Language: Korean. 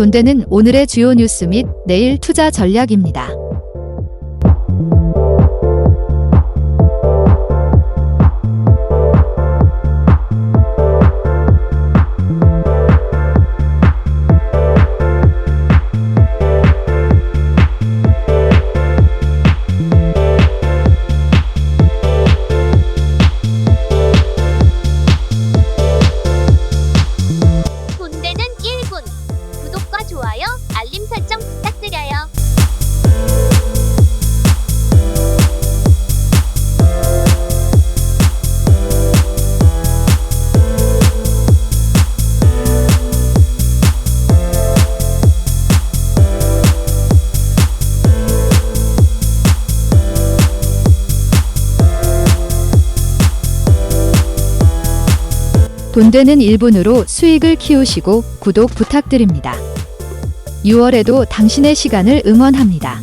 돈 되는 오늘의 주요 뉴스 및 내일 투자 전략입니다. 좋아요, 알림 설정 부탁드려요. 돈 되는 1분으로 수익을 키우시고 구독 부탁드립니다. 6월에도 당신의 시간을 응원합니다.